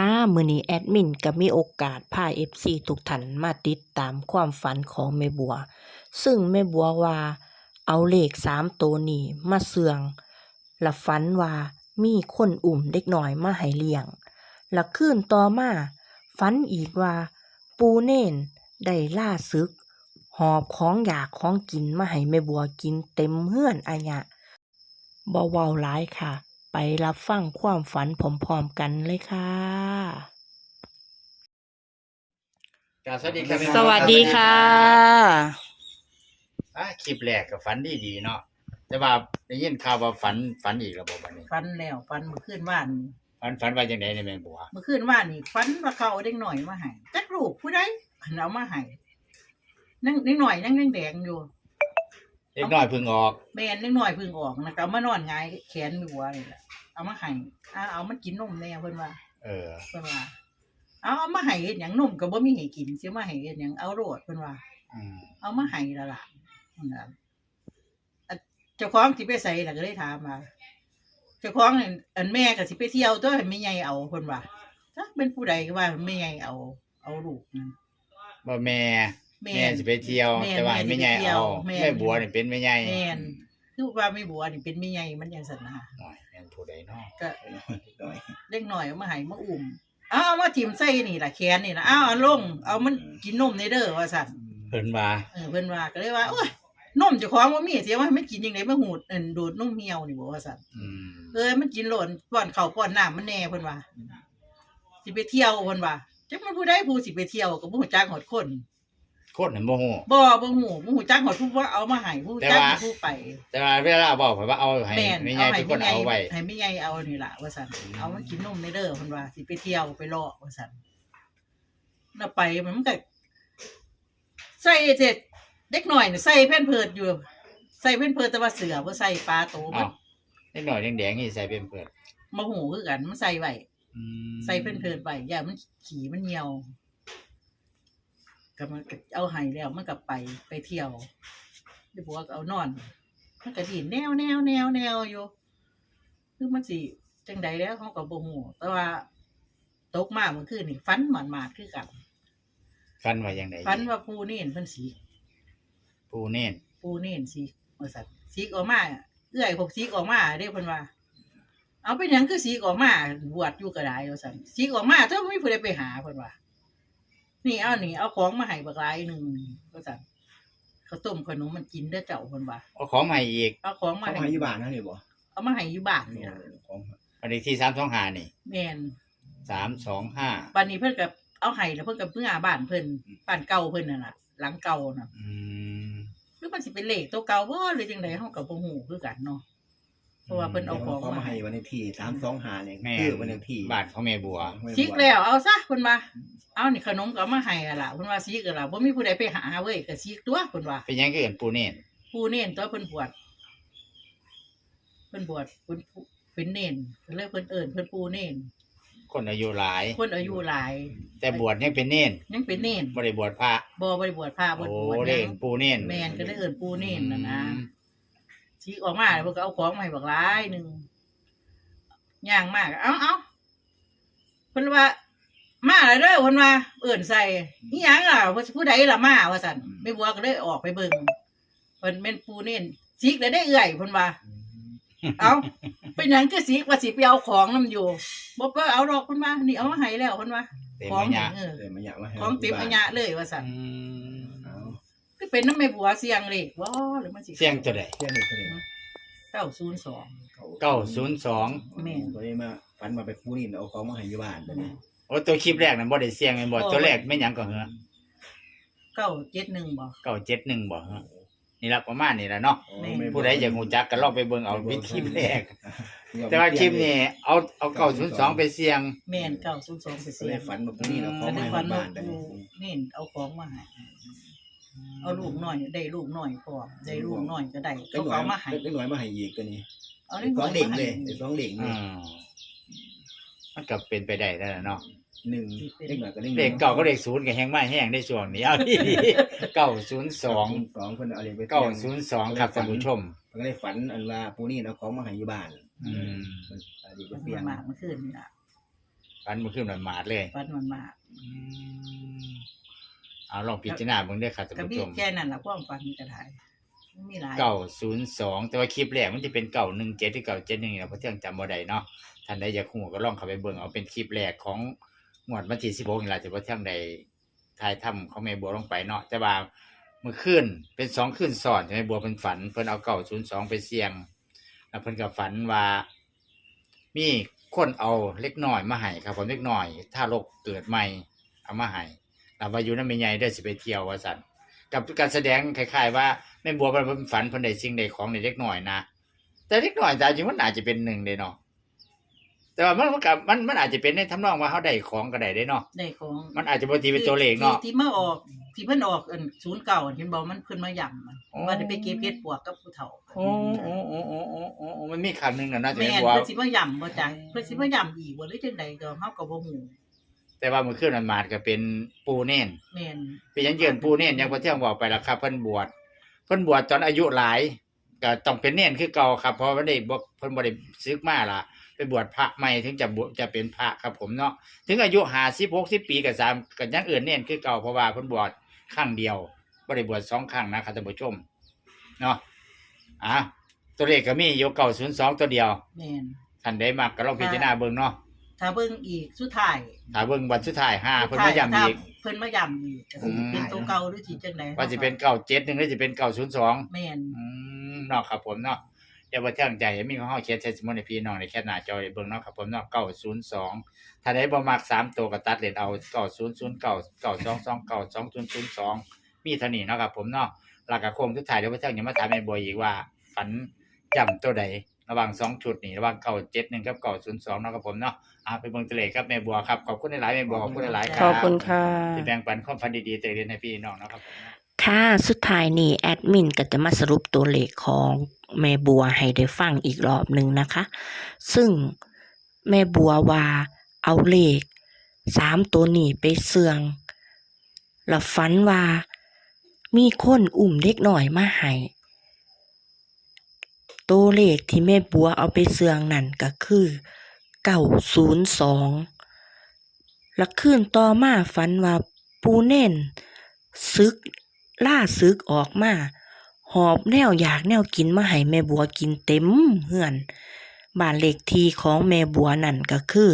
ค่ะมือนี้แอดมินก็มีโอกาสพา FC ทุกท่านมาติดตามความฝันของแม่บัว ซึ่งแม่บัวว่าเอาเลขสามตัวนี้มาเสืองและฝันว่ามีคนอุ้มเด็กน้อยมาให้เลี้ยง และคืนต่อมาฝันอีกว่า ปูเน่นได้ล่าศึก หอบของอยากของกินมาให้แม่บัวกินเต็มเฮือนอาญะบ่เว้าหลายค่ะ ไปรับฟังความฝันพร้อมๆกันเลยค่ะครับสวัสดีครับสวัสดีค่ะอะคลิปแรกก็ฝันดีดีๆเนาะแต่ว่าได้ยินข่าวว่าฝันฝันอีกแล้วบ่บัดนี้ฟันแล้วฟันเมื่อคืนว่านฝันฝันว่าจังไดในแม่บัวเมื่อคืนว่านนี่ฟันว่าเขาเอาเด็กหน่อยมาให้จักลูกผู้ใดเพิ่นเอามาให้นั่งเด็กหน่อยยังแดงๆอยู่ เด็กน้อยเพิ่งออก แม่นเด็กหน่อยเพิ่งออกนะก็เอามานอนหงายแขนมีหัวนี่แหละ เอามาให้อ่าเอามันกินนมแน่เพิ่นว่าเออ เพิ่นว่า เอาเอามาให้เฮ็ดหยังนมก็บ่มีให้กินสิมาให้เฮ็ดหยังเอาโลดเพิ่นว่า อืมเอามาให้และล่ะนั่นน่ะอะเจ้าของสิไปใส่ล่ะก็เลยถามมาเจ้าของนั่นอันแม่ก็สิไปเที่ยวตัวให้แม่ใหญ่เอาเพิ่นว่าจักเป็นผู้ใดก็ว่าแม่ใหญ่เอา เอาลูกนั่นว่าแม่ แม่แม่สิไปเที่ยว แม่แต่ว่าแม่สิไม่ใหญ่ไปเที่ยวเอาแม่ แม่บัวนี่เป็นแม่ใหญ่ แม่นคือว่าแม่บัวนี่เป็นแม่ใหญ่มันจังซั่นนะ หน่อยแม่ นผู้ใดเนาะก็เล็กหน่อยเอามาให้มาอุ้มเอาเอามาถิ่มใส่นี่ล่ะแขนนี่ล่ะเอาเอาลงเอามันกินนมในเด้อว่าซั่นเพิ่นว่าเออเพิ่นว่าก็เลยว่าโอ้ยนมเจ้าของบ่มีเสียว่าให้มันกินจังไดมาหูดเอิ้นดูดนมเหี่ยวนี่บ่ว่าซั่นอืมเออมันกินโหลนป้อนข้าวป้อนน้ำมันแน่เพิ่นว่าสิไปเที่ยวเพิ่นว่าจักมันผู้ใดผู้สิไปเที่ยวก็บ่ฮู้จักฮอดคนโคตรน่ะบ่ฮู้บ่บ่ฮู้บ่ฮู้จักฮอดผู้ว่าเอามาให้ผู้แต่จักว่า ผู้ไปแต่ว่าเวลาบอกเพิ่นว่าเอาให้แม่นแม่ใหญ่เอาให้เป็นคนแม่ใหญ่เอาไว้ ให้แม่ใหญ่เอานี่ล่ะว่าซั่นเอามันกินนมในเด้อเพิ่นว่าสิไปเที่ยวไปเลาะว่าซั่นน่ะไปมันก็ใส่เสร็จเด็กหน่อยน่ะใส่แผ่นเพิดอยู่ ใส่แผ่นเพิดแต่ว่าเสือบ่ใส่ปลาโตมัเอ้านเด็กน้อยแดงๆนี่ใส่เป็นเพิ่นบ่ฮู้คือกันมันใส่ไว้ อืมใส่เพิ่นเพิ่นไปอย่ามันขี่มันเหี่ยว ก็มันก็เอาไห้แล้วมันก็ไปไปเที่ยวเดี๋ยวบัวก็เอานอน มันก็ดินแนวแนวแนวแนวอยู่คือมันสิจังใดแล้วเขาก็บ่ฮู้แต่ว่าตกมาเมื่อคืนนี่ฟันหมาดๆคือกันฝันว่าจังไดฟันว่าปูเน่นเพิ่นสีผู้เน่นปูเน่นสีว่าซั่นสีกออกมาเอื้อยพวกสีกออกมาเด้เพิ่นว่า เอาเป็นหยังคือสีกออกมาบวชอยู่ก็ได้ว่าซั่นสีกออกมาเจ้าบ่มีผู้ใดไปหาเพิ่นว่า นี่เอานี่เอาของมาให้บักหลายหนึงว่าซั่นข้าวต้มขนมมันกินเด้อเจ้าเพิ่นว่าเอาของมาให้อีกเอาของมาเขาให้ให้อยู่บ้านนั่นนี่บ่เอามาให้อยู่บ้านนี่ล่ะของอันนี้ที่325นี่แม่น325บัดนี้เพิ่นก็เอาให้แล้วเพิ่นก็เมื่อบ้านเพิ่นบ้านเก่าเพิ่นนั่นน่ะ หลังเก่าน่ะอืมหรือมันสิเป็นเลขตัวเก่าบ่หรือจังไดเฮาก็บ่ฮู้คือกันเนาะ เพราะว่าเพิ่นเอาของเขามามาให้ให้วันเลขที่สามสองหาเนี่ยแม่คือวันเลขที่บ้านของแม่บัว ซิกแล้วเอาซะเพิ่นว่าเอานี่ขนมก็เอามาให้อะล่ะเพิ่นว่าซิกอะล่ะบ่มีผู้ใดไปหาเว้ยก็ซิกตัวเพิ่นว่าเป็นหยังก็เอิ้นปูเน่นผู้เน้นตัวเพิ่นบวชเพิ่นบวชเพิ่นผู้เป็นเน้นก็เลยเพิ่นเอิ้นเพิ่นผู้เน้นคนอายุหลาย คนอายุหลายแต่บวชยังเป็นเน่นยังเป็นเน้นบ่ได้บวชพระบ่บ่ได้บวชพระบ่โอ้ได้บวชหเล่ยันงปูเน่นแม่นก็เลยเอิ้นผู้เน้นน่ะนะอืม ชี้ออกมาแล้วเพิ่นก็เอาของมาให้บักหลายหนึงย่างมากเอาเอาเพิ่นว่า มาแล้วเด้อเพิ่นว่าเอิ้นใส่อีหยังล่ะว่าผู้ใดล่ะมาว่าซั่นแม่บัวก็เลยออกไปเบิ่งเพิ่นเป็นผู้เน้นซิกแล้วได้เอื้อยเพิ่นว่าเอาเป็นหยังคือสิว่าสิไปเอาของนํอยู่บ่ไปเอาดอกเพิ่นว่านี่เอามาให้แล้วเพิ่นว่าเต็มของไหมนี่เนี่ยเออเลยมาอยากมาให้ของเต็มอัญญะเลยว่าซั่นอืม เอาคือเป็นน้ำแม่บัวเสียงเลขบ่หรือมันสิเสียงตัวใดเที่ยงนี้เท่าไหร่902เก้าศูนย์สองแม่ ตัวนี้มาฝันมาไปปูนี่เอาของมาให้อยู่บ้านตัวนี้โอ้ตัวคลิปแรกนั้นบ่ได้เสียงแม่นบ่โอ้ตัวแรกไม่นหยังก็เหรอ971บ่เก้าเจ็ดหนึ่งบ่เหรอนี่ละประมาณนี้ละเนาะแม่ผู้ใดอยากรู้จักก็ลองไปเบิ่งเอาวิธีแรก แต่ว่าคลิปนี้เอาเอาเก้าศูนย์สองไปเสียง แม่น902ไปก็เสีเลยยงฝันมาปูนี่เอาขก็องได้มาให้ฝันบ้าว่านตัวกูนี้ นี่เอาของมาให้ เอาลูกหน่อยได้ลูกหน่อยพอได้ลูกหน่อยก็ได้ได้เขาหน่อยเอามาให้ได้หน่อยมาให้อีกตัวนี้เอาได้ได้หสน่อองยเด็กมาเลให้ยได้สองเด็กอืนี่มมันก็เป็นไปได้แล้วเนาะหนึ่งเด็กหน่อยก็เด็กเลขเก้าก็เลขศูนย์ก็แห้งมาแห้งได้ช่วงนี้เอาเก้าศูนย์สองสองคนเอาเลยไปเก้าศูนย์สองครับท่านผู้ชมก็เลยฝันอันว่าปูนี่เอาของมาให้อยู่บ้านอืม มันอะไรก็มันเปลี่ยนมาเมื่อคืนนี่ล่ะฝันเมื่อคืนมันมาดเลยฝันมันมาก อืม เอาลองพิจารณาเบิ่งเด้อครับท่านก็ผู้มีชมแค่นั้นล่ะความฝันก็ได้ไม่มีหลาย เก้าศูนย์สองแต่ว่าคลิปแรกมันจะเป็นเก้าหนึ่งเจ็ดที่เก้าเจ็ดหนึ่งเนี่ยเพราะเที่ยงจำบ่ได้เนาะท่านใดอยากหูก็ลองเข้าไปเบิ่งเอาเป็นคลิปแรกของงวดวันที่สิบหกนี่แหละที่พระเที่ยงใดทายถ้ำของแม่บัวลงไปเนาะแต่ว่าเมื่อคืนเป็นสองคืนซ้อนที่แม่บัวเป็นฝัน เพิ่นเอาเก้าศูนย์สองไปเสี่ยงแล้วเพิ่นก็ฝันว่า มีคนเอาเล็กน้อยมาให้ครับผมเล็กน้อยถ้าโรคเกิดใหม่เอามาให้ แล้วว่าอยู่นำแม่ใหญ่เด้อสิไปเที่ยวว่าซั่นกับการแสดงคล้ายๆว่าแม่บัวเพิ่นฝันเพิ่นได้สิ่งใดของในเล็กน้อยนะแต่เล็กน้อยแต่จริงมันอาจจะเป็นหนึ่งเด้เนาะแต่ว่ามันมันก็มันมันอาจจะเป็นในทำนองว่าเขาได้ของก็ได้เด้เนาะได้ของ มันอาจจะบ่ตีเป็นตัวเลขเนาะที่ที่มาออกที่เพิ่นออกอันศูนย์เก่าเห็นบอกมันเพิ่นมาย่ำมันอ๋อว่าได้ไปเก็บเพชรปวกกับผู้เฒ่าโอ้โอ้โอ้โอ้โอ้โอ้โอ้มันมีคำหนึงน่ะเนาะที่แม่แม่นบัวเพิ่นสิมาย่ำบ่จักเพิ่นสิมาย่ำอีกบ่หรือจังใดก็เฮาก็บ่ฮู้ แต่ว่าเมื่อคืนมันมาดก็เป็นปูเน่นแม่นเป็นหยังเกินปูเน่นอยังพอเที่ยงบอกไปแล้วครับเพิ่นบวชเพิ่นบวชตอนอายุหลายก็ต้องเป็นเน่นคือเก่าครับเพราะว่าได้บ่เพิ่นบ่ได้ซึกมาล่ะ ไปบวชพระใหม่ถึงจะบวชจะเป็นพระครับผมเนาะถึงอายุ50 60ปีก็สามก็ยังเอื่นเน่นคือเก่าเพราะว่าเพิ่นบวชครั้งเดียวบ่ได้บวชสองครั้งนะครับท่านผู้ชมเนาะอะตัวเลขก็มีอยู่902ตัวเดียวแม่น ท่านได้มักก็ลองพิจารณาเบิ่งเนาะ ถ้าเบิ่งอีกสุดท้ายถ้าเบิ่งวันสุดท้ายห้าเพิ่นมาย้ำอีก เพิ่นมาย่ำอีกก็สิเป็นตัวเก่าหรือสิจังใดว่าสิเป็น97นึงหรือสิเป็น902แม่นอืมเนาะครับผมเนาะเดี๋ยวว่าเที่ยงใจมีของเฮาเขียนใส่สมุดในพี่น้องในแคปหน้าจอให้เบิ่งเนาะครับผมเนาะ902ถ้าได้บ่มัก3ตัวก็ตัดเลนเอา9009 9229 2002มีเท่านี้เนาะครับผมเนาะหลักกะโคงทุกถ่ายเดี๋ยวว่าเที่ยงยังมาถามแม่บัวอีกว่าฝันจำตัวใด ระหว่างสองชุดนี่ระหว่าง971กับ902เนาะครับผมเนาะอ่าไปเบิ่งตัวเลขครับแม่บัวครับขอบคุณหลายๆแม่บัวขอบคุณหลายๆคขรัอบบคุณค่ะที่แบ่งปันความฝันดีๆตัวเรียนให้พี่น้องเนาะครับผมค่ะสุดท้ายนี่แอดมินก็จะมาสรุปตัวเลขของแม่บัวให้ได้ฟังอีกรอบหนึ่งนะคะ ซึ่งแม่บัวว่าเอาเลขสามตัวนี้ไปเสื่องแล้วฝันว่า มีคนอุ่มเล็กหน่อยมาให้ ตัวเลขที่แม่บัวเอาไปเสืองนั่นก็คือเก้าศูนย์สองแล้วคืนต่อมาฝันว่าปูเน่นซึกล่าซึกออกมา หอบแนวอยากแนวกินมาให้แม่บัวกินเต็มเฮือนบ้านเลขที่ของแม่บัวนั่นก็คือ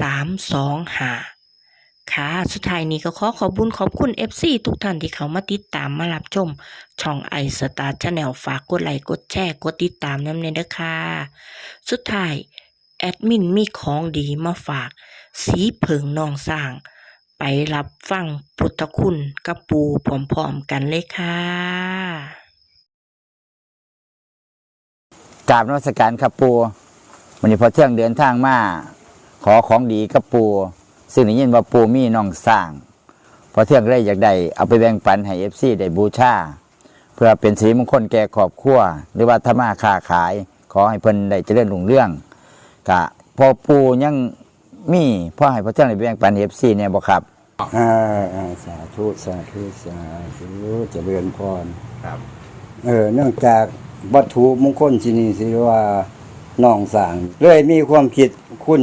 สามสองหา ค่ะ สุดท้ายนี้ก็ขอขอบุญขอบคุณ FC ทุกท่านที่เขามาติดตามมารับชม ช่องไอสตาร์ชาแนลฝากกดไลค์กดแชร์กดติดตามน้ำเนยเด้อค่ะ สุดท้าย แอดมินมีของดีมาฝาก สีเผิงนองสร้าง ไปรับฟังพุทธคุณกับปูพร้อมๆกันเลยค่ะกราบนมัสการครับปูวันนี้พอเที่ยงเดินทางมา ขอของดีกับปู ซึ่งได้ยินว่าปูมีน้องสร้าง พอเที่ยงได้อยากได้เอาไปแบ่งปันให้เอฟซีได้บูชาเพื่อเป็นสีมงคลแก่ครอบครัวหรือว่าธรรมาค้าขาย ขอให้เพิ่นได้เจริญรุ่งเรื่องกะพอปูยังมีพ่อให้พอเที่ยงได้แบ่งปันเอฟซีเนี่ยบ่ครับอ่าอ่าสาธุสาธุสาธุเจริญพรครับ เออเนื่องจากวัตถุมงคลที่นี่สิว่าน้องสร้างเลยมีความคิดคุณ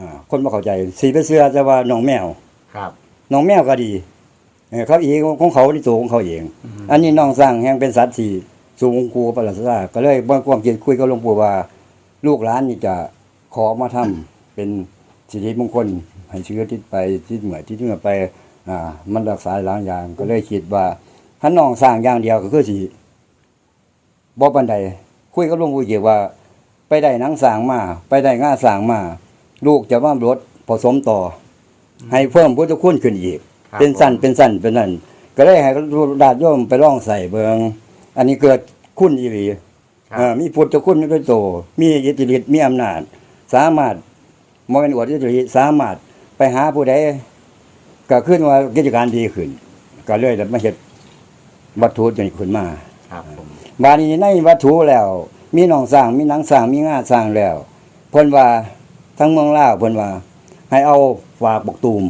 อ่าคนบ่เข้าใจสีไปเสื้อจะว่าหนองแมว ครับหนองแมวก็ดีเออเขาเองของเขาที่ตัวของเขาเอง อันนี้น้องสร้างแห่งเป็นสัตว์ที่สูงกูประหลาดซาก็เลยบ่ความคิดคุยกับหลวงปู่ว่า ลูกหลานนี่จะขอมาทำเป็นสิริมงคล ให้เชื้อทิศไปทิศเหนือทิศเหนือไป อ่า มันรักษาหลายอย่างก็เลยคิดว่าถ้าน้องสร้างอย่างเดียวก็คือสิบ่ปานใดคุยกับหลวงปู่เกี่ยวว่า ไปได้หนังสร้างมา ไปได้ง่าสร้างมา ลูกจะว่ารถผสมต่ออให้เพิ่มพุทธคุณขึ้นอีก ครับเป็นสั้นเป็นสั้นเป็นนั่นก็เลยให้ดาดโยมไปลองใส่เบิงอันนี้เกิดคุณอีหลีครับ เอ่อมีพุทธคุณในโต มีอิทธิฤทธิ์มีอำนาจ สามารถมเป็นอวดอิทธิฤทธิ์สามารถไปหาผู้ใดก็ขึ้นว่ากิจการดีขึ้น ก็เลยได้มาเฮ็ดวัตถุจนขึ้นมา ครับผม บาดนี้ในวัตถุแล้ว มีหนองสร้างมีหนังสร้างมีงาสร้างแล้วเพิ่นว่า ทั้งเมืองลาวเพิ่นว่า ให้เอาฝากบกตูม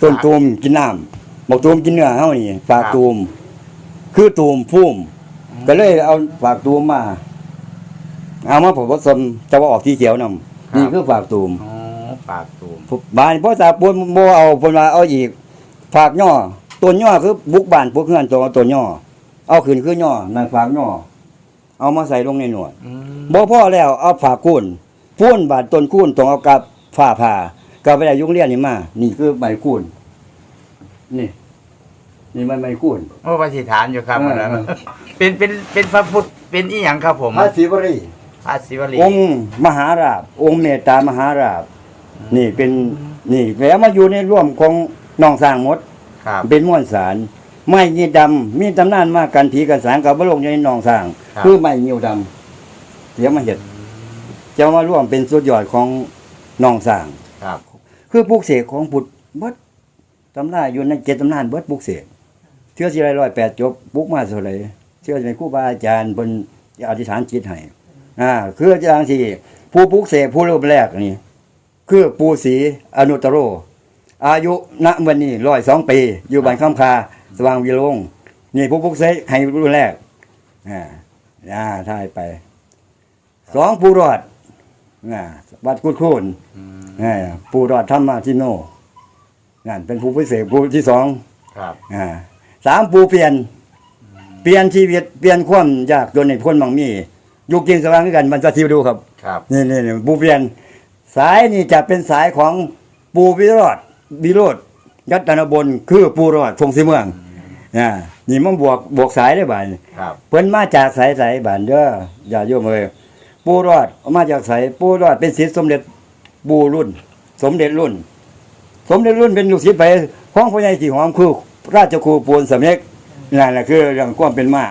ต้นตูมกินน้ำบกตูมกินเนื้อเฮานี่ฝากตูมคือตูมพุ่มก็เลยเอาฝากตูมมา เอามาผสมจะว่าออกที่เขียวนํนี่คือฝากตูมอ๋อปากตูมบ้านพ่อตาปูนบ่เอาเพิ่นว่าเอาอีกฝากย่อต้นย่อคือบุกบ้านพวกเฮือนตัวต้นย่อเอาขึ้นคือย่อนั่นฝากย่อเอามาใส่ลงในหนวดอืมบ่พอแล้วเอาฝากคูน พูนบาดต้นคูนต้องเอากับฝ้าผ่าก็ไปได้ยุงเรียนนี่มา นี่คือใบคูนนี่ นี่มันใบคูนโอ้ปฏิฐานอยู่ครับเอออันนั้นเป็นเป็นเป็นพระพุทธเป็นอีหยังครับผมพระศิวรีพระศิวลีองค์มหาราชองค์เมตตามหาราชนี่เป็นนี่แล้วมาอยู่ในร่วมของน้องสร้างหมดครับเป็นม้วนสารไม้ยีดำมีตำนานมากกันผีกันสางกับบลงอยู่ในหนองสร้างครับคือไม้เหี่ยวดำเดี๋ยวมาเห็ด จะมาร่วมเป็นสุดยอดของหนองสร้าง ครับ คือปลูกเสกของพุทธเบิดตำนานอยู่ในเจ็ดตำนานเบิดปลูกเสกเชื่อสิไรร้อยแปดจบปลูกมาเท่าไหรเชื่อสิในครูบาอาจารย์บนอธิษฐานจิตให้อ่าคืออาจารย์ที่ผู้ปลูกเสกผู้เริ่มแรกนี่คือปูศรีอนุตตโร อายุณวันนี้ร้อยสองปี อยู่บ้านคำคา สว่างวิโรงนี่ผู้ปลุกเสกให้รุ่นแรกอ่าอ่าท่ายไปสองปูรอด อ่าวัดกุดคูนอืมอ่าปูรอดธรรมาทิโนนั่นเป็นผู้พิเศษผู้ที่สองครับอ่าสามปูเปลี่ยน เปลี่ยนชีวิตเปลี่ยนความยากจนในพ้นบางมีอยู่กินสว่างด้วยกันมันจะทิวดูครับ ครับนี่นี่นี่ปูเปลี่ยน สายนี่จะเป็นสายของปูวิโรธวิโรธยัตนบนคือปูรอดพงศรีเมืองอ่านี่มันบวกบวกสายได้บ่ายครับเพิ่นมาจากสายสายบ้านเด้ออย่าโยมเอ้ย ปูรอดมาจากสายปูรอดเป็นศิษย์สมเด็จบูรุ่น สมเด็จรุ่น สมเด็จรุ่นเป็นลูกศิษย์ไปของพ่อใหญ่สีหอมคือราชครูปูนสำเร็จนั่นแหละคือเรื่องความเป็นมา